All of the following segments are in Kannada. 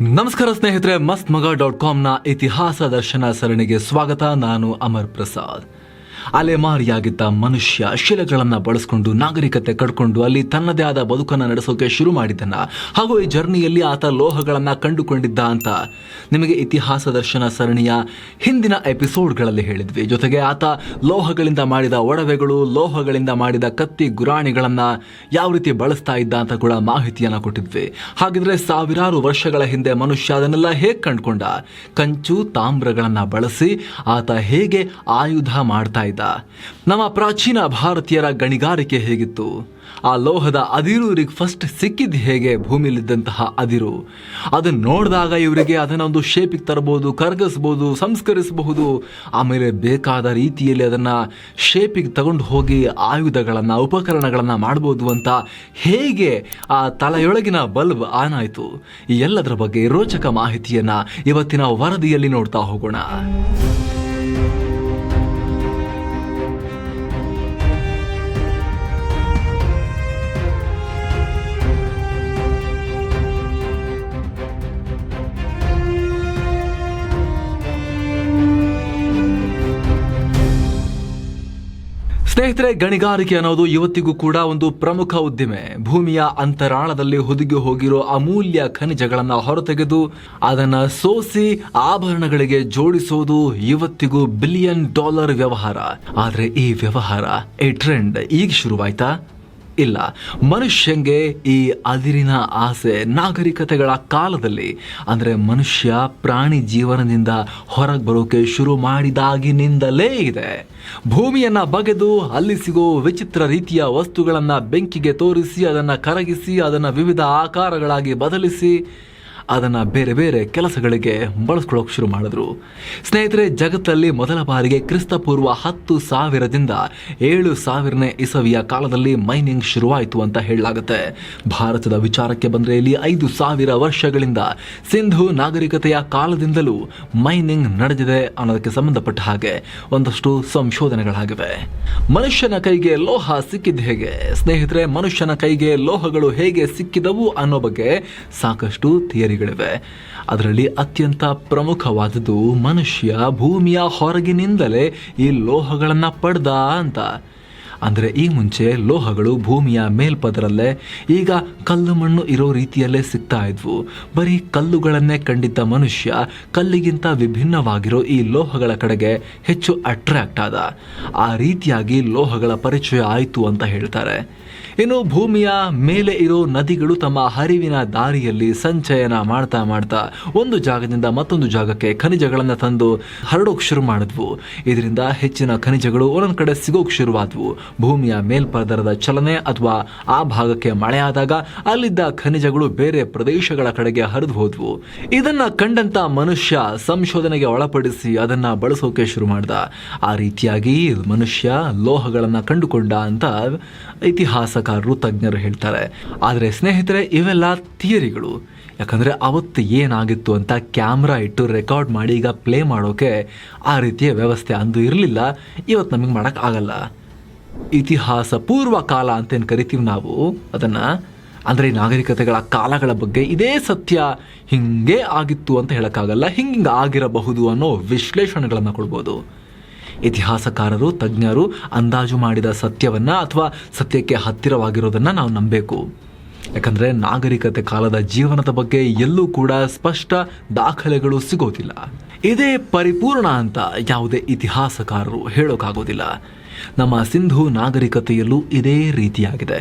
ನಮಸ್ಕಾರ ಸ್ನೇಹಿತರೆ ಮಸ್ತ್ ಮಗ ಡಾಟ್ ಕಾಮ್ನ ಇತಿಹಾಸ ದರ್ಶನ ಸರಣಿಗೆ ಸ್ವಾಗತ. ನಾನು ಅಮರ್ ಪ್ರಸಾದ್. ಅಲೆಮಾರಿಯಾಗಿದ್ದ ಮನುಷ್ಯ ಶಿಲೆಗಳನ್ನು ಬಳಸ್ಕೊಂಡು ನಾಗರಿಕತೆ ಕಡ್ಕೊಂಡು ಅಲ್ಲಿ ತನ್ನದೇ ಆದ ಬದುಕನ್ನು ನಡೆಸೋಕೆ ಶುರು ಮಾಡಿದ್ದನ್ನ ಹಾಗೂ ಈ ಜರ್ನಿಯಲ್ಲಿ ಆತ ಲೋಹಗಳನ್ನು ಕಂಡುಕೊಂಡಿದ್ದ ಅಂತ ನಿಮಗೆ ಇತಿಹಾಸ ದರ್ಶನ ಸರಣಿಯ ಹಿಂದಿನ ಎಪಿಸೋಡ್ಗಳಲ್ಲಿ ಹೇಳಿದ್ವಿ. ಜೊತೆಗೆ ಆತ ಲೋಹಗಳಿಂದ ಮಾಡಿದ ಒಡವೆಗಳು, ಲೋಹಗಳಿಂದ ಮಾಡಿದ ಕತ್ತಿ ಗುರಾಣಿಗಳನ್ನು ಯಾವ ರೀತಿ ಬಳಸ್ತಾ ಇದ್ದ ಅಂತ ಕೂಡ ಮಾಹಿತಿಯನ್ನ ಕೊಟ್ಟಿದ್ವಿ. ಹಾಗಿದ್ರೆ ಸಾವಿರಾರು ವರ್ಷಗಳ ಹಿಂದೆ ಮನುಷ್ಯ ಅದನ್ನೆಲ್ಲ ಹೇಗೆ ಕಂಡುಕೊಂಡ? ಕಂಚು, ತಾಮ್ರಗಳನ್ನು ಬಳಸಿ ಆತ ಹೇಗೆ ಆಯುಧ ಮಾಡ್ತಾ ನಮ್ಮ ಪ್ರಾಚೀನ ಭಾರತೀಯರ ಗಣಿಗಾರಿಕೆ ಹೇಗಿತ್ತು? ಆ ಲೋಹದ ಅದಿರು ಇವ್ರಿಗೆ ಫಸ್ಟ್ ಸಿಕ್ಕಿದ್ದು ಹೇಗೆ? ಭೂಮಿಯಲ್ಲಿದ್ದಂತಹ ಅದಿರು. ಅದನ್ನು ನೋಡಿದಾಗ ಇವರಿಗೆ ಅದನ್ನ ಒಂದು ಶೇಪಿಗೆ ತರಬಹುದು ಕರಗಿಸ್ಬೋದು, ಸಂಸ್ಕರಿಸಬಹುದು. ಆಮೇಲೆ ಬೇಕಾದ ರೀತಿಯಲ್ಲಿ ಅದನ್ನ ಶೇಪಿಗೆ ತಗೊಂಡು ಹೋಗಿ ಆಯುಧಗಳನ್ನ, ಉಪಕರಣಗಳನ್ನ ಮಾಡ್ಬೋದು ಅಂತ ಹೇಗೆ ಆ ತಲೆಯೊಳಗಿನ ಬಲ್ಬ್ ಆನ್ ಆಯಿತು. ಈ ಎಲ್ಲದರ ಬಗ್ಗೆ ರೋಚಕ ಮಾಹಿತಿಯನ್ನ ಇವತ್ತಿನ ವರದಿಯಲ್ಲಿ ನೋಡ್ತಾ ಹೋಗೋಣ. ಸ್ನೇಹಿತರೆ, ಗಣಿಗಾರಿಕೆ ಅನ್ನೋದು ಇವತ್ತಿಗೂ ಕೂಡ ಒಂದು ಪ್ರಮುಖ ಉದ್ದಿಮೆ. ಭೂಮಿಯ ಅಂತರಾಳದಲ್ಲಿ ಹುದುಗಿ ಹೋಗಿರೋ ಅಮೂಲ್ಯ ಖನಿಜಗಳನ್ನ ಹೊರತೆಗೆದು ಅದನ್ನ ಸೋಸಿ ಆಭರಣಗಳಿಗೆ ಜೋಡಿಸೋದು ಇವತ್ತಿಗೂ ಬಿಲಿಯನ್ ಡಾಲರ್ ವ್ಯವಹಾರ. ಆದ್ರೆ ಈ ವ್ಯವಹಾರ, ಈ ಟ್ರೆಂಡ್ ಈಗ ಶುರುವಾಯ್ತಾ? ಇಲ್ಲ. ಮನುಷ್ಯಂಗೆ ಈ ಅದಿರಿನ ಆಸೆ ನಾಗರಿಕತೆಗಳ ಕಾಲದಲ್ಲಿ, ಅಂದರೆ ಮನುಷ್ಯ ಪ್ರಾಣಿ ಜೀವನದಿಂದ ಹೊರಗೆ ಬರೋಕೆ ಶುರು ಮಾಡಿದಾಗಿನಿಂದಲೇ ಇದೆ. ಭೂಮಿಯನ್ನು ಬಗೆದು ಅಲ್ಲಿ ಸಿಗೋ ವಿಚಿತ್ರ ರೀತಿಯ ವಸ್ತುಗಳನ್ನು ಬೆಂಕಿಗೆ ತೋರಿಸಿ, ಅದನ್ನು ಕರಗಿಸಿ, ಅದನ್ನು ವಿವಿಧ ಆಕಾರಗಳಾಗಿ ಬದಲಿಸಿ ಅದನ್ನ ಬೇರೆ ಬೇರೆ ಕೆಲಸಗಳಿಗೆ ಬಳಸ್ಕೊಳ್ಳೋಕೆ ಶುರು ಮಾಡಿದ್ರು. ಸ್ನೇಹಿತರೆ, ಜಗತ್ತಲ್ಲಿ ಮೊದಲ ಬಾರಿಗೆ ಕ್ರಿಸ್ತಪೂರ್ವ ಹತ್ತು ಸಾವಿರದಿಂದ ಏಳು ಸಾವಿರನೇ ಇಸವಿಯ ಕಾಲದಲ್ಲಿ ಮೈನಿಂಗ್ ಶುರುವಾಯಿತು ಅಂತ ಹೇಳಲಾಗುತ್ತೆ. ಭಾರತದ ವಿಚಾರಕ್ಕೆ ಬಂದರೆ ಇಲ್ಲಿ ಐದು ಸಾವಿರ ವರ್ಷಗಳಿಂದ ಸಿಂಧು ನಾಗರಿಕತೆಯ ಕಾಲದಿಂದಲೂ ಮೈನಿಂಗ್ ನಡೆದಿದೆ ಅನ್ನೋದಕ್ಕೆ ಸಂಬಂಧಪಟ್ಟ ಹಾಗೆ ಒಂದಷ್ಟು ಸಂಶೋಧನೆಗಳಾಗಿವೆ. ಮನುಷ್ಯನ ಕೈಗೆ ಲೋಹ ಸಿಕ್ಕಿದ್ದು ಹೇಗೆ? ಸ್ನೇಹಿತರೆ, ಮನುಷ್ಯನ ಕೈಗೆ ಲೋಹಗಳು ಹೇಗೆ ಸಿಕ್ಕಿದವು ಅನ್ನೋ ಬಗ್ಗೆ ಸಾಕಷ್ಟು ಥಿಯರಿಗಳಿವೆ ಅದರಲ್ಲಿ ಅತ್ಯಂತ ಪ್ರಮುಖವಾದದ್ದು ಮನುಷ್ಯ ಭೂಮಿಯ ಹೊರಗಿನಿಂದಲೇ ಈ ಲೋಹಗಳನ್ನು ಪಡೆದ ಅಂತ. ಅಂದರೆ ಈ ಮುಂಚೆ ಲೋಹಗಳು ಭೂಮಿಯ ಮೇಲ್ಪದರಲ್ಲೇ ಈಗ ಕಲ್ಲು ಮಣ್ಣು ಇರೋ ರೀತಿಯಲ್ಲೇ ಸಿಗ್ತಾ ಇದ್ವು. ಬರೀ ಕಲ್ಲುಗಳನ್ನೇ ಕಂಡಿದ್ದ ಮನುಷ್ಯ ಕಲ್ಲಿಗಿಂತ ವಿಭಿನ್ನವಾಗಿರೋ ಈ ಲೋಹಗಳ ಕಡೆಗೆ ಹೆಚ್ಚು ಅಟ್ರಾಕ್ಟ್ ಆದ. ಆ ರೀತಿಯಾಗಿ ಲೋಹಗಳ ಪರಿಚಯ ಆಯಿತು ಅಂತ ಹೇಳ್ತಾರೆ. ಇನ್ನು ಭೂಮಿಯ ಮೇಲೆ ಇರೋ ನದಿಗಳು ತಮ್ಮ ಹರಿವಿನ ದಾರಿಯಲ್ಲಿ ಸಂಚಯನ ಮಾಡ್ತಾ ಮಾಡ್ತಾ ಒಂದು ಜಾಗದಿಂದ ಮತ್ತೊಂದು ಜಾಗಕ್ಕೆ ಖನಿಜಗಳನ್ನು ತಂದು ಹರಡೋಕೆ ಶುರು ಮಾಡಿದ್ವು. ಇದರಿಂದ ಹೆಚ್ಚಿನ ಖನಿಜಗಳು ಒಂದೊಂದು ಕಡೆ ಸಿಗೋಕೆ ಶುರುವಾದವು. ಭೂಮಿಯ ಮೇಲ್ಪದರದ ಚಲನೆ ಅಥವಾ ಆ ಭಾಗಕ್ಕೆ ಮಳೆಯಾದಾಗ ಅಲ್ಲಿದ್ದ ಖನಿಜಗಳು ಬೇರೆ ಪ್ರದೇಶಗಳ ಕಡೆಗೆ ಹರಿದು ಹೋದ್ವು. ಇದನ್ನ ಕಂಡಂತ ಮನುಷ್ಯ ಸಂಶೋಧನೆಗೆ ಒಳಪಡಿಸಿ ಅದನ್ನ ಬಳಸೋಕೆ ಶುರು ಮಾಡ್ದ. ಆ ರೀತಿಯಾಗಿ ಮನುಷ್ಯ ಲೋಹಗಳನ್ನು ಕಂಡುಕೊಂಡ ಅಂತ ಇತಿಹಾಸಕಾರರು ತಜ್ಞರು ಹೇಳ್ತಾರೆ. ಆದರೆ ಸ್ನೇಹಿತರೆ, ಇವೆಲ್ಲ ಥಿಯರಿಗಳು. ಯಾಕಂದರೆ ಅವತ್ತು ಏನಾಗಿತ್ತು ಅಂತ ಕ್ಯಾಮ್ರಾ ಇಟ್ಟು ರೆಕಾರ್ಡ್ ಮಾಡಿ ಈಗ ಪ್ಲೇ ಮಾಡೋಕೆ ಆ ರೀತಿಯ ವ್ಯವಸ್ಥೆ ಅಂದು ಇರಲಿಲ್ಲ. ಇವತ್ತು ನಮಗೆ ಮಾಡೋಕ್ಕಾಗಲ್ಲ ಇತಿಹಾಸ ಪೂರ್ವ ಕಾಲ ಅಂತೇನು ಕರಿತೀವಿ ನಾವು, ಅದನ್ನು ಅಂದರೆ ನಾಗರಿಕತೆಗಳ ಕಾಲಗಳ ಬಗ್ಗೆ ಇದೇ ಸತ್ಯ ಹಿಂಗೆ ಆಗಿತ್ತು ಅಂತ ಹೇಳೋಕ್ಕಾಗಲ್ಲ, ಹಿಂಗೆ ಆಗಿರಬಹುದು ಅನ್ನೋ ವಿಶ್ಲೇಷಣೆಗಳನ್ನು ಕೊಡ್ಬೋದು. ಇತಿಹಾಸಕಾರರು, ತಜ್ಞರು ಅಂದಾಜು ಮಾಡಿದ ಸತ್ಯವನ್ನು ಅಥವಾ ಸತ್ಯಕ್ಕೆ ಹತ್ತಿರವಾಗಿರೋದನ್ನು ನಾವು ನಂಬಬೇಕು ಯಾಕಂದರೆ ನಾಗರಿಕತೆ ಕಾಲದ ಜೀವನದ ಬಗ್ಗೆ ಎಲ್ಲೂ ಕೂಡ ಸ್ಪಷ್ಟ ದಾಖಲೆಗಳು ಸಿಗೋದಿಲ್ಲ. ಇದೇ ಪರಿಪೂರ್ಣ ಅಂತ ಯಾವುದೇ ಇತಿಹಾಸಕಾರರು ಹೇಳೋಕ್ಕಾಗೋದಿಲ್ಲ ನಮ್ಮ ಸಿಂಧು ನಾಗರಿಕತೆಯಲ್ಲೂ ಇದೇ ರೀತಿಯಾಗಿದೆ.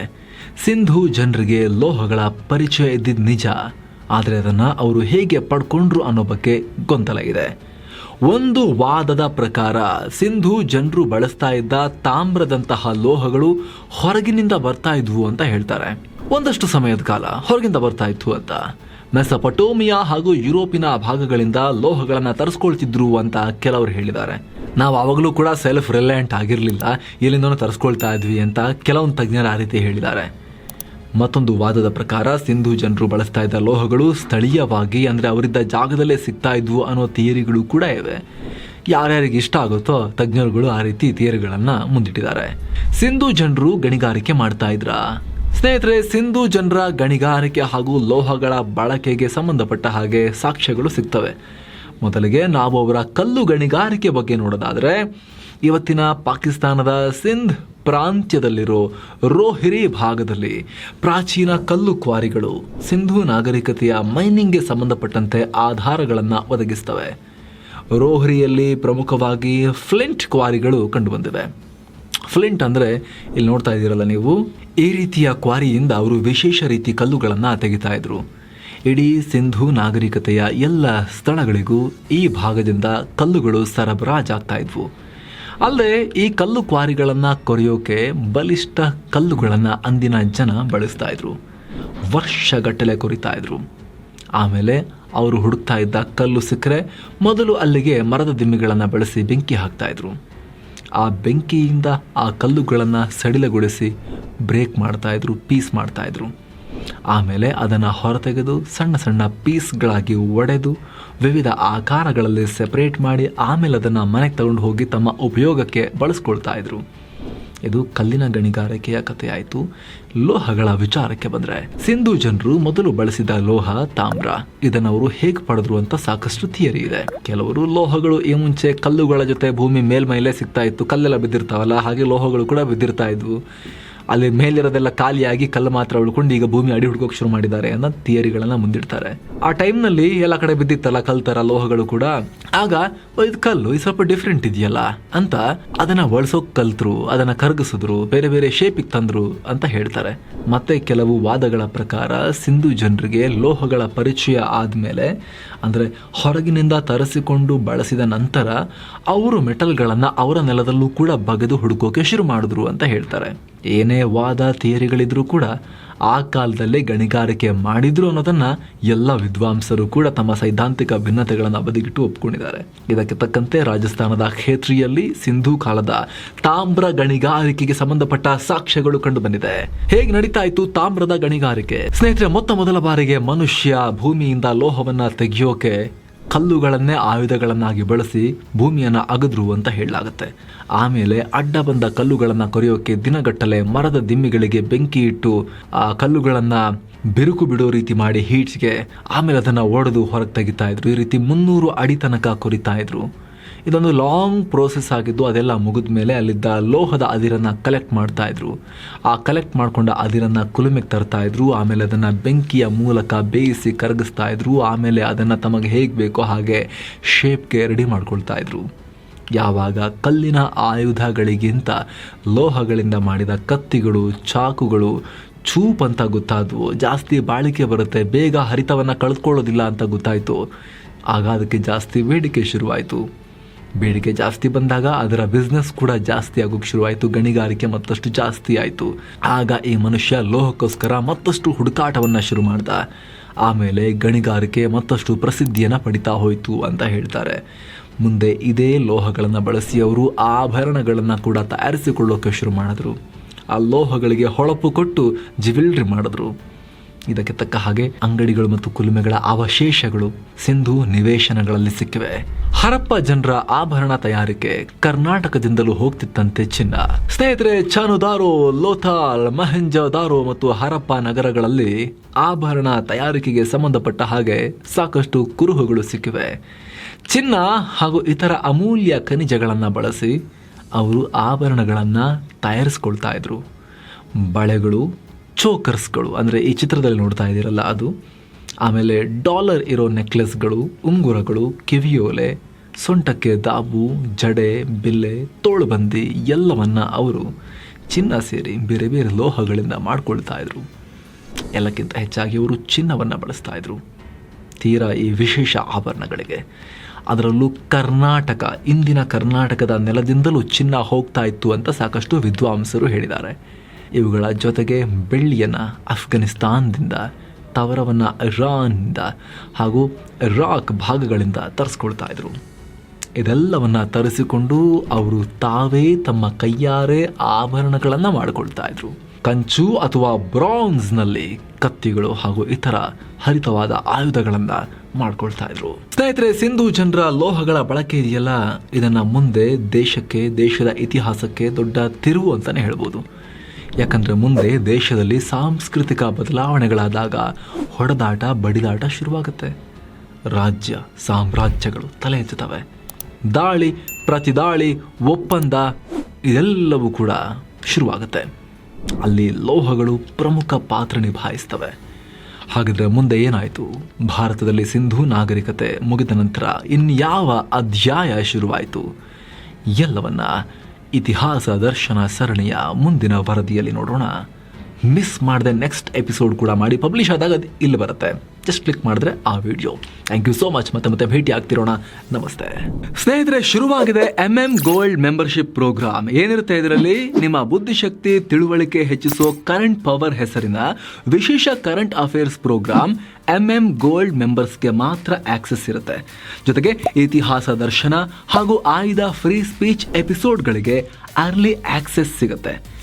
ಸಿಂಧು ಜನರಿಗೆ ಲೋಹಗಳ ಪರಿಚಯ ಇದ್ದಿದ್ದು ನಿಜ, ಆದರೆ ಅದನ್ನು ಅವರು ಹೇಗೆ ಪಡ್ಕೊಂಡ್ರು ಅನ್ನೋ ಬಗ್ಗೆ ಗೊಂದಲ ಇದೆ. ಒಂದು ವಾದದ ಪ್ರಕಾರ, ಸಿಂಧು ಜನರು ಬಳಸ್ತಾ ಇದ್ದ ತಾಮ್ರದಂತಹ ಲೋಹಗಳು ಹೊರಗಿನಿಂದ ಬರ್ತಾ ಇದ್ವು ಅಂತ ಹೇಳ್ತಾರೆ. ಒಂದಷ್ಟು ಸಮಯದ ಕಾಲ ಹೊರಗಿಂದ ಬರ್ತಾ ಇತ್ತು ಅಂತ. ಮೆಸಪಟೋಮಿಯಾ ಹಾಗೂ ಯುರೋಪಿನ ಭಾಗಗಳಿಂದ ಲೋಹಗಳನ್ನು ತರಿಸ್ಕೊಳ್ತಿದ್ರು ಅಂತ ಕೆಲವರು ಹೇಳಿದ್ದಾರೆ. ನಾವು ಅವಾಗಲೂ ಕೂಡ ಸೆಲ್ಫ್ ರಿಲಯಂಟ್ ಆಗಿರಲಿಲ್ಲ. ಎಲ್ಲಿಂದನೂ ತರಿಸ್ಕೊಳ್ತಾ ಇದ್ವಿ ಅಂತ ಕೆಲವೊಂದು ತಜ್ಞರು ಆ ರೀತಿ ಹೇಳಿದ್ದಾರೆ. ಮತ್ತೊಂದು ವಾದದ ಪ್ರಕಾರ, ಸಿಂಧು ಜನರು ಬಳಸ್ತಾ ಇದ್ದ ಲೋಹಗಳು ಸ್ಥಳೀಯವಾಗಿ ಅಂದರೆ ಅವರಿದ್ದ ಜಾಗದಲ್ಲೇ ಸಿಗ್ತಾ ಇದ್ವು ಅನ್ನೋ ಥಿಯರಿಗಳು ಕೂಡ ಇವೆ. ಯಾರ್ಯಾರಿಗೆ ಇಷ್ಟ ಆಗುತ್ತೋ ತಜ್ಞರುಗಳು ಆ ರೀತಿ ಥಿಯರಿಗಳನ್ನು ಮುಂದಿಟ್ಟಿದ್ದಾರೆ. ಸಿಂಧು ಜನರು ಗಣಿಗಾರಿಕೆ ಮಾಡ್ತಾ ಇದ್ರ. ಸ್ನೇಹಿತರೆ, ಸಿಂಧು ಜನರ ಗಣಿಗಾರಿಕೆ ಹಾಗೂ ಲೋಹಗಳ ಬಳಕೆಗೆ ಸಂಬಂಧಪಟ್ಟ ಹಾಗೆ ಸಾಕ್ಷ್ಯಗಳು ಸಿಗ್ತವೆ. ಮೊದಲಿಗೆ ನಾವು ಅವರ ಕಲ್ಲು ಗಣಿಗಾರಿಕೆ ಬಗ್ಗೆ ನೋಡೋದಾದರೆ, ಇವತ್ತಿನ ಪಾಕಿಸ್ತಾನದ ಸಿಂಧ್ ಪ್ರಾಂತ್ಯದಲ್ಲಿರೋ ರೋಹಿರಿ ಭಾಗದಲ್ಲಿ ಪ್ರಾಚೀನ ಕಲ್ಲು ಕ್ವಾರಿಗಳು ಸಿಂಧು ನಾಗರಿಕತೆಯ ಮೈನಿಂಗ್ಗೆ ಸಂಬಂಧಪಟ್ಟಂತೆ ಆಧಾರಗಳನ್ನು ಒದಗಿಸ್ತವೆ. ರೋಹರಿಯಲ್ಲಿ ಪ್ರಮುಖವಾಗಿ ಫ್ಲಿಂಟ್ ಕ್ವಾರಿಗಳು ಕಂಡುಬಂದಿವೆ. ಫ್ಲಿಂಟ್ ಅಂದರೆ, ಇಲ್ಲಿ ನೋಡ್ತಾ ಇದ್ದೀರಲ್ಲ ನೀವು, ಈ ರೀತಿಯ ಕ್ವಾರಿಯಿಂದ ಅವರು ವಿಶೇಷ ರೀತಿ ಕಲ್ಲುಗಳನ್ನು ತೆಗಿತಾ ಇದ್ರು. ಇಡೀ ಸಿಂಧು ನಾಗರಿಕತೆಯ ಎಲ್ಲ ಸ್ಥಳಗಳಿಗೂ ಈ ಭಾಗದಿಂದ ಕಲ್ಲುಗಳು ಸರಬರಾಜಾಗ್ತಾ ಇದ್ವು. ಅಲ್ಲದೆ ಈ ಕಲ್ಲು ಕ್ವಾರಿಗಳನ್ನು ಕೊರೆಯೋಕೆ ಬಲಿಷ್ಠ ಕಲ್ಲುಗಳನ್ನು ಅಂದಿನ ಜನ ಬಳಸ್ತಾ ಇದ್ರು. ವರ್ಷಗಟ್ಟಲೆ ಕೊರಿತಾ ಇದ್ರು. ಆಮೇಲೆ ಅವರು ಹುಡುಕ್ತಾ ಇದ್ದ ಕಲ್ಲು ಸಿಕ್ಕರೆ ಮೊದಲು ಅಲ್ಲಿಗೆ ಮರದ ದಿಮ್ಮಿಗಳನ್ನು ಬಳಸಿ ಬೆಂಕಿ ಹಾಕ್ತಾ ಇದ್ರು. ಆ ಬೆಂಕಿಯಿಂದ ಆ ಕಲ್ಲುಗಳನ್ನು ಸಡಿಲಗೊಳಿಸಿ ಬ್ರೇಕ್ ಮಾಡ್ತಾ ಇದ್ರು, ಪೀಸ್ ಮಾಡ್ತಾ ಇದ್ರು. ಆಮೇಲೆ ಅದನ್ನು ಹೊರತೆಗೆದು ಸಣ್ಣ ಸಣ್ಣ ಪೀಸ್ಗಳಾಗಿ ಒಡೆದು ವಿವಿಧ ಆಕಾರಗಳಲ್ಲಿ ಸೆಪರೇಟ್ ಮಾಡಿ ಆಮೇಲೆ ಅದನ್ನು ಮನೆಗೆ ತಗೊಂಡು ಹೋಗಿ ತಮ್ಮ ಉಪಯೋಗಕ್ಕೆ ಬಳಸ್ಕೊಳ್ತಾ ಇದ್ರು. ಇದು ಕಲ್ಲಿನ ಗಣಿಗಾರಿಕೆಯ ಕಥೆಯಾಯಿತು. ಲೋಹಗಳ ವಿಚಾರಕ್ಕೆ ಬಂದರೆ ಸಿಂಧು ಜನರು ಮೊದಲು ಬಳಸಿದ ಲೋಹ ತಾಮ್ರ. ಇದನ್ನು ಅವರು ಹೇಗೆ ಪಡೆದ್ರು ಅಂತ ಸಾಕಷ್ಟು ಥಿಯರಿ ಇದೆ. ಕೆಲವರು ಲೋಹಗಳು ಈ ಮುಂಚೆ ಕಲ್ಲುಗಳ ಜೊತೆ ಭೂಮಿ ಮೇಲ್ಮೈಲೇ ಸಿಗ್ತಾ ಇತ್ತು. ಕಲ್ಲೆಲ್ಲ ಬಿದ್ದಿರ್ತಾವಲ್ಲ, ಹಾಗೆ ಲೋಹಗಳು ಕೂಡ ಬಿದ್ದಿರ್ತಾ ಇದ್ವು. ಅಲ್ಲಿ ಮೇಲಿರೋದೆಲ್ಲ ಖಾಲಿಯಾಗಿ ಕಲ್ಲು ಮಾತ್ರ ಉಳ್ಕೊಂಡು ಈಗ ಭೂಮಿ ಅಡಿ ಹುಡ್ಕೋಕೆ ಶುರು ಮಾಡಿದ್ದಾರೆ ಅನ್ನೋ ಥಿಯರಿಗಳನ್ನ ಮುಂದಿಡ್ತಾರೆ. ಆ ಟೈಮ್ನಲ್ಲಿ ಎಲ್ಲ ಕಡೆ ಬಿದ್ದಿತ್ತಲ್ಲ ಕಲ್ತರ ಲೋಹಗಳು ಕೂಡ. ಆಗ ಇದು ಕಲ್ಲು, ಇದು ಸ್ವಲ್ಪ ಡಿಫ್ರೆಂಟ್ ಇದೆಯಲ್ಲ ಅಂತ ಅದನ್ನ ಬಳಸೋಕ್ ಕಲ್ತ್ರು, ಅದನ್ನ ಕರಗಿಸಿದ್ರು, ಬೇರೆ ಬೇರೆ ಶೇಪಿಗೆ ತಂದ್ರು ಅಂತ ಹೇಳ್ತಾರೆ. ಮತ್ತೆ ಕೆಲವು ವಾದಗಳ ಪ್ರಕಾರ ಸಿಂಧು ಜನರಿಗೆ ಲೋಹಗಳ ಪರಿಚಯ ಆದ್ಮೇಲೆ, ಅಂದ್ರೆ ಹೊರಗಿನಿಂದ ತರಿಸಿಕೊಂಡು ಬಳಸಿದ ನಂತರ ಅವರು ಮೆಟಲ್ಗಳನ್ನ ಅವರ ನೆಲದಲ್ಲೂ ಕೂಡ ಬಗೆದು ಹುಡುಕೋಕೆ ಶುರು ಮಾಡಿದ್ರು ಅಂತ ಹೇಳ್ತಾರೆ. ಏನೇ ವಾದ ಥಿಯರಿಗಳಿದ್ರೂ ಕೂಡ ಆ ಕಾಲದಲ್ಲೇ ಗಣಿಗಾರಿಕೆ ಮಾಡಿದ್ರು ಅನ್ನೋದನ್ನ ಎಲ್ಲ ವಿದ್ವಾಂಸರು ಕೂಡ ತಮ್ಮ ಸೈದ್ಧಾಂತಿಕ ಭಿನ್ನತೆಗಳನ್ನು ಬದಿಗಿಟ್ಟು ಒಪ್ಕೊಂಡಿದ್ದಾರೆ. ಇದಕ್ಕೆ ತಕ್ಕಂತೆ ರಾಜಸ್ಥಾನದ ಖೇತ್ರಿಯಲ್ಲಿ ಸಿಂಧೂ ಕಾಲದ ತಾಮ್ರ ಗಣಿಗಾರಿಕೆಗೆ ಸಂಬಂಧಪಟ್ಟ ಸಾಕ್ಷ್ಯಗಳು ಕಂಡು ಬಂದಿದೆ. ಹೇಗೆ ನಡೀತಾ ಇತ್ತು ತಾಮ್ರದ ಗಣಿಗಾರಿಕೆ? ಸ್ನೇಹಿತರೆ, ಮೊತ್ತ ಮೊದಲ ಬಾರಿಗೆ ಮನುಷ್ಯ ಭೂಮಿಯಿಂದ ಲೋಹವನ್ನ ತೆಗೆಯೋಕೆ ಕಲ್ಲುಗಳನ್ನೇ ಆಯುಧಗಳನ್ನಾಗಿ ಬಳಸಿ ಭೂಮಿಯನ್ನು ಅಗದ್ರು ಅಂತ ಹೇಳಲಾಗುತ್ತೆ. ಆಮೇಲೆ ಅಡ್ಡ ಬಂದ ಕಲ್ಲುಗಳನ್ನು ಕೊರೆಯೋಕೆ ದಿನಗಟ್ಟಲೆ ಮರದ ದಿಮ್ಮಿಗಳಿಗೆ ಬೆಂಕಿ ಇಟ್ಟು ಆ ಕಲ್ಲುಗಳನ್ನು ಬಿರುಕು ಬಿಡೋ ರೀತಿ ಮಾಡಿ ಹೀಟ್ಸ್ಗೆ, ಆಮೇಲೆ ಅದನ್ನು ಒಡೆದು ಹೊರಗೆ ತೆಗಿತಾ ಇದ್ರು. ಈ ರೀತಿ ಮುನ್ನೂರು ಅಡಿ ತನಕ ಕೊರಿತಾ ಇದ್ರು. ಇದೊಂದು ಲಾಂಗ್ ಪ್ರೋಸೆಸ್ ಆಗಿದ್ದು ಅದೆಲ್ಲ ಮುಗಿದ ಮೇಲೆ ಅಲ್ಲಿದ್ದ ಲೋಹದ ಅದಿರನ್ನು ಕಲೆಕ್ಟ್ ಮಾಡ್ತಾ ಇದ್ರು. ಆ ಕಲೆಕ್ಟ್ ಮಾಡ್ಕೊಂಡ ಅದಿರನ್ನು ಕುಲುಮೆಗೆ ತರ್ತಾ ಇದ್ರು. ಆಮೇಲೆ ಅದನ್ನು ಬೆಂಕಿಯ ಮೂಲಕ ಬೇಯಿಸಿ ಕರಗಿಸ್ತಾ ಇದ್ರು. ಆಮೇಲೆ ಅದನ್ನು ತಮಗೆ ಹೇಗೆ ಬೇಕೋ ಹಾಗೆ ಶೇಪ್ಗೆ ರೆಡಿ ಮಾಡ್ಕೊಳ್ತಾ ಇದ್ರು. ಯಾವಾಗ ಕಲ್ಲಿನ ಆಯುಧಗಳಿಗಿಂತ ಲೋಹಗಳಿಂದ ಮಾಡಿದ ಕತ್ತಿಗಳು, ಚಾಕುಗಳು ಚೂಪ್ ಅಂತ ಗೊತ್ತಾದವು. ಜಾಸ್ತಿ ಬಾಳಿಕೆ ಬರುತ್ತೆ, ಬೇಗ ಹರಿತವನ್ನು ಕಳೆದುಕೊಳ್ಳೋದಿಲ್ಲ ಅಂತ ಗೊತ್ತಾಯಿತು. ಆಗ ಅದಕ್ಕೆ ಜಾಸ್ತಿ ಬೇಡಿಕೆ ಶುರುವಾಯಿತು. ಬೇಡಿಕೆ ಜಾಸ್ತಿ ಬಂದಾಗ ಅದರ ಬಿಸ್ನೆಸ್ ಕೂಡ ಜಾಸ್ತಿ ಆಗೋಕೆ ಶುರುವಾಯಿತು, ಗಣಿಗಾರಿಕೆ ಮತ್ತಷ್ಟು ಜಾಸ್ತಿ ಆಯಿತು. ಆಗ ಈ ಮನುಷ್ಯ ಲೋಹಕ್ಕೋಸ್ಕರ ಮತ್ತಷ್ಟು ಹುಡುಕಾಟವನ್ನು ಶುರು ಮಾಡ್ದ. ಆಮೇಲೆ ಗಣಿಗಾರಿಕೆ ಮತ್ತಷ್ಟು ಪ್ರಸಿದ್ಧಿಯನ್ನು ಪಡಿತಾ ಹೋಯಿತು ಅಂತ ಹೇಳ್ತಾರೆ. ಮುಂದೆ ಇದೇ ಲೋಹಗಳನ್ನು ಬಳಸಿ ಅವರು ಆಭರಣಗಳನ್ನು ಕೂಡ ತಯಾರಿಸಿಕೊಳ್ಳೋಕೆ ಶುರು ಮಾಡಿದ್ರು. ಆ ಲೋಹಗಳಿಗೆ ಹೊಳಪು ಕೊಟ್ಟು ಜಿವಿಲ್ರಿ ಮಾಡಿದ್ರು. ಇದಕ್ಕೆ ತಕ್ಕ ಹಾಗೆ ಅಂಗಡಿಗಳು ಮತ್ತು ಕುಲುಮೆಗಳ ಅವಶೇಷಗಳು, ಸಿಂಧು ನಿವೇಶನಗಳಲ್ಲಿ ಸಿಕ್ಕಿವೆ. ಹರಪ್ಪ ಜನರ ಆಭರಣ ತಯಾರಿಕೆ ಕರ್ನಾಟಕದಿಂದಲೂ ಹೋಗ್ತಿತ್ತಂತೆ ಚಿನ್ನ. ಸ್ನೇಹಿತರೆ ಚಾನುದಾರೋ ಲೋಥಾಲ್, ಮಹೆಂಜದಾರೋ ಮತ್ತು ಹರಪ್ಪ ನಗರಗಳಲ್ಲಿ ಆಭರಣ ತಯಾರಿಕೆಗೆ ಸಂಬಂಧಪಟ್ಟ ಹಾಗೆ ಸಾಕಷ್ಟು ಕುರುಹುಗಳು ಸಿಕ್ಕಿವೆ. ಚಿನ್ನ ಹಾಗೂ ಇತರ ಅಮೂಲ್ಯ ಖನಿಜಗಳನ್ನು ಬಳಸಿ ಅವರು ಆಭರಣಗಳನ್ನು ತಯಾರಿಸ್ಕೊಳ್ತಾ ಇದ್ರು. ಬಳೆಗಳು, ಚೋಕರ್ಸ್ಗಳು, ಅಂದರೆ ಈ ಚಿತ್ರದಲ್ಲಿ ನೋಡ್ತಾ ಇದ್ದೀರಲ್ಲ ಅದು. ಆಮೇಲೆ ಡಾಲರ್ ಇರೋ ನೆಕ್ಲೆಸ್ಗಳು, ಉಂಗುರಗಳು, ಕಿವಿಯೋಲೆ ಸೊಂಟಕ್ಕೆ ದಾಬು, ಜಡೆ, ಬಿಲ್ಲೆ ತೋಳುಬಂದಿ ಎಲ್ಲವನ್ನ ಅವರು ಚಿನ್ನ ಸೇರಿ ಬೇರೆ ಬೇರೆ ಲೋಹಗಳಿಂದ ಮಾಡ್ಕೊಳ್ತಾ ಇದ್ರು. ಎಲ್ಲಕ್ಕಿಂತ ಹೆಚ್ಚಾಗಿ ಅವರು ಚಿನ್ನವನ್ನು ಬಳಸ್ತಾ ಇದ್ರು. ತೀರಾ ಈ ವಿಶೇಷ ಆಭರಣಗಳಿಗೆ. ಅದರಲ್ಲೂ ಕರ್ನಾಟಕ, ಇಂದಿನ ಕರ್ನಾಟಕದ ನೆಲದಿಂದಲೂ ಚಿನ್ನ ಹೋಗ್ತಾ ಇತ್ತು ಅಂತ ಸಾಕಷ್ಟು ವಿದ್ವಾಂಸರು ಹೇಳಿದ್ದಾರೆ. ಇವುಗಳ ಜೊತೆಗೆ ಬೆಳ್ಳಿಯನ್ನು ಅಫ್ಘಾನಿಸ್ತಾನದಿಂದ, ತವರವನ್ನು ಇರಾನ್ನಿಂದ ಹಾಗೂ ರಾಕ್ ಭಾಗಗಳಿಂದ ತರಿಸ್ಕೊಳ್ತಾ ಇದ್ರು. ಇದೆಲ್ಲವನ್ನ ತರಿಸಿಕೊಂಡು ಅವರು ತಾವೇ ತಮ್ಮ ಕೈಯಾರೆ ಆಭರಣಗಳನ್ನು ಮಾಡಿಕೊಳ್ತಾ ಇದ್ರು. ಕಂಚು ಅಥವಾ ಬ್ರಾನ್ಸ್ನಲ್ಲಿ ಕತ್ತಿಗಳು ಹಾಗೂ ಇತರ ಹರಿತವಾದ ಆಯುಧಗಳನ್ನು ಮಾಡ್ಕೊಳ್ತಾ ಇದ್ರು. ಸ್ನೇಹಿತರೆ, ಸಿಂಧು ಜನರ ಲೋಹಗಳ ಬಳಕೆ ಇದೆಯಲ್ಲ? ಇದನ್ನ ಮುಂದೆ ದೇಶಕ್ಕೆ, ದೇಶದ ಇತಿಹಾಸಕ್ಕೆ ದೊಡ್ಡ ತಿರುವು ಅಂತಾನೆ ಹೇಳ್ಬೋದು. ಯಾಕಂದ್ರೆ ಮುಂದೆ ದೇಶದಲ್ಲಿ ಸಾಂಸ್ಕೃತಿಕ ಬದಲಾವಣೆಗಳಾದಾಗ ಹೊಡೆದಾಟ, ಬಡಿದಾಟ ಶುರುವಾಗುತ್ತೆ. ರಾಜ್ಯ, ಸಾಮ್ರಾಜ್ಯಗಳು ತಲೆ ಎತ್ತುತ್ತವೆ. ದಾಳಿ, ಪ್ರತಿದಾಳಿ, ಒಪ್ಪಂದ, ಇದೆಲ್ಲವೂ ಕೂಡ ಶುರುವಾಗುತ್ತೆ. ಅಲ್ಲಿ ಲೋಹಗಳು ಪ್ರಮುಖ ಪಾತ್ರ ನಿಭಾಯಿಸ್ತವೆ. ಹಾಗಿದ್ರೆ ಮುಂದೆ ಏನಾಯಿತು? ಭಾರತದಲ್ಲಿ ಸಿಂಧೂ ನಾಗರಿಕತೆ ಮುಗಿದ ನಂತರ ಇನ್ಯಾವ ಅಧ್ಯಾಯ ಶುರುವಾಯಿತು? ಎಲ್ಲವನ್ನ ಇತಿಹಾಸ ದರ್ಶನ ಸರಣಿಯ ಮುಂದಿನ ವರದಿಯಲ್ಲಿ ನೋಡೋಣ. ಮಿಸ್ ಮಾಡದೆ ನೆಕ್ಸ್ಟ್ ಎಪಿಸೋಡ್ ಕೂಡ ಮಾಡಿ ಪಬ್ಲಿಷ್ ಆದಾಗ ಅದು ಇಲ್ಲಿ ಬರುತ್ತೆ. ಜಸ್ಟ್ ಕ್ಲಿಕ್ ಮಾಡಿದ್ರೆ ಆ video thank you so much ಮತ್ತೆ ಮತ್ತೆ ಭೇಟಿ ಆಗ್ತಿರೋಣ. ನಮಸ್ತೆ. ಸ್ನೇಹಿತರೆ, ಶುರುವಾಗಿದೆ M M gold membership program ಏನಿರುತ್ತೆ ಇದರಲ್ಲಿ? ನಿಮ್ಮ ಬುದ್ಧಿಶಕ್ತಿ, ತಿಳುವಳಿಕೆ ಹೆಚ್ಚಿಸೋ ಕರೆಂಟ್ ಪವರ್ ಹೆಸರಿನ ವಿಶೇಷ current affairs program M M gold ಮೆಂಬರ್ಸ್ಗೆ ಮಾತ್ರ ಆಕ್ಸೆಸ್ ಇರುತ್ತೆ. ಜೊತೆಗೆ ಇತಿಹಾಸ ದರ್ಶನ ಹಾಗೂ ಆಯ್ದ ಫ್ರೀ ಸ್ಪೀಚ್ ಎಪಿಸೋಡ್ಗಳಿಗೆ ಅರ್ಲಿ ಆಕ್ಸೆಸ್ ಸಿಗುತ್ತೆ.